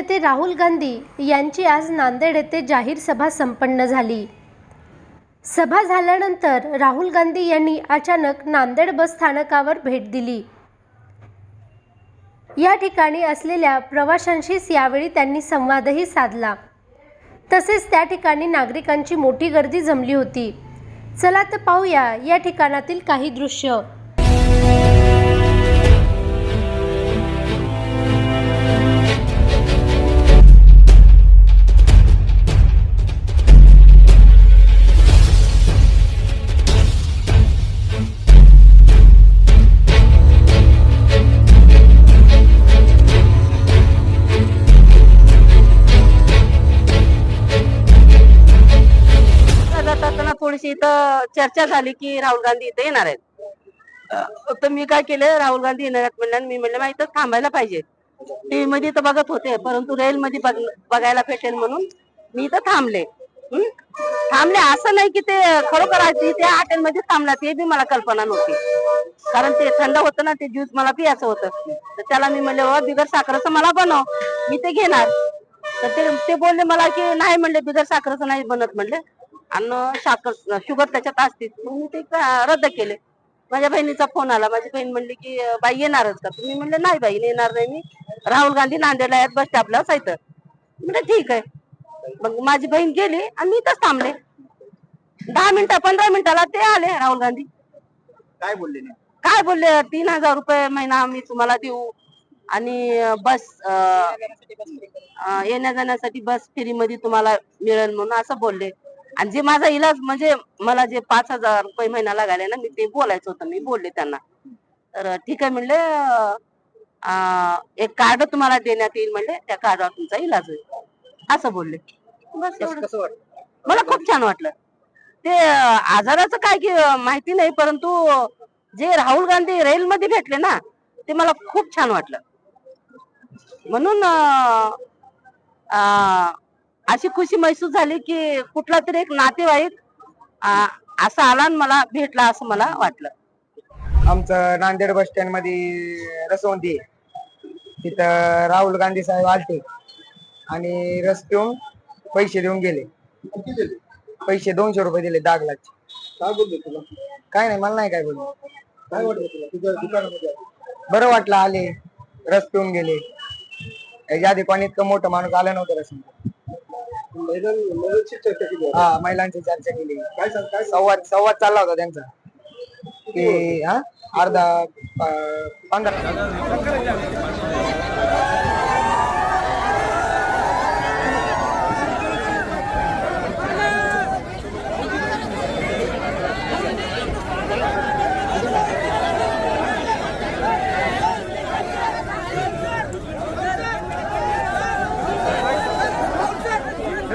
नेते राहुल गांधी यांची आज नांदेड येथे जाहीर सभा संपन्न झाली. सभा झाल्यानंतर राहुल गांधी यांनी अचानक नांदेड बस स्थानकावर भेट दिली. या ठिकाणी असलेल्या प्रवाशांशीच यावेळी त्यांनी संवादही साधला. तसेच त्या ठिकाणी नागरिकांची मोठी गर्दी जमली होती. चला तर पाहूया या ठिकाणातील काही दृश्य. मला थोडीशी इथं चर्चा झाली की राहुल गांधी इथे येणार आहेत. तर मी काय केलं राहुल गांधी येणार आहेत म्हणलं मी म्हणलं माहीत थांबायला पाहिजे. टीव्ही मध्ये तर बघत होते परंतु रेल मध्ये बघायला भेटेल म्हणून मी इथं थांबले. थांबले असं नाही की ते खरोखर आहे ते हॉटेलमध्ये थांबला ते बी मला कल्पना नव्हती. कारण ते थंड होतं ना ते ज्यूस मला पियाचं होतं. तर त्याला मी म्हणले "बाबा, बिगर साखरेचं मला बनव मी ते घेणार. तर ते ते बोलले मला की नाही म्हणले बिगर साखरेचं नाही बनत म्हणले. आणि साखर शुगर त्याच्यात असतीच. मग मी ते रद्द केले. माझ्या बहिणीचा फोन आला. माझी बहीण म्हणली की "अं, बाई येणारच का? मी म्हणले नाही बाई येणार नाही मी. राहुल गांधी नांदेडला आहेत बस स्टॉपला असायचं म्हणजे ठीक आहे. मग माझी बहीण गेली आणि मी इथंच थांबले. दहा मिनिटं पंधरा मिनिटाला ते आले राहुल गांधी. काय बोलले काय बोलले? तीन हजार रुपये महिना मी तुम्हाला देऊ. आणि बस येण्या जाण्यासाठी बस फ्री मध्ये तुम्हाला मिळेल म्हणून असं बोलले. आणि जे माझा इलाज म्हणजे मला जे पाच हजार रुपये महिना लागायला ना मी ते बोलायचं होतं मी बोलले त्यांना. तर ठीक आहे म्हणले एक कार्ड तुम्हाला देण्यात येईल म्हणले त्या कार्डावर तुमचा इलाज होईल. असं बोलले. बस मला खूप छान वाटलं. ते आजाराचं काय की माहिती नाही परंतु जे राहुल गांधी रेल मध्ये भेटले ना ते मला खूप छान वाटलं. म्हणून अशी खुशी महसूस झाली की कुठला तरी एक नातेवाईक असा आला आणि मला भेटला असं मला वाटलं. आमचं नांदेड बस स्टँडमध्ये रसवंती आहे. तिथं राहुल गांधी साहेब आलते आणि रस पिऊन पैसे देऊन गेले. पैसे दोनशे रुपये दिले दहा ग्लासचे काय बोलले तुला? काय नाही मला नाही काय बोलले. काय वाटलं तुला? तुझ्या दुकानामध्ये बरं वाटलं आले रस पिऊन गेले. याच्या आधी कोणी इतकं मोठं माणूस आलं नव्हतं रस महिलांची चर्चा केली. हा महिलांची चर्चा केली. काय सांग काय संवाद संवाद चालला होता त्यांचा. की हा अर्धा पंधरा.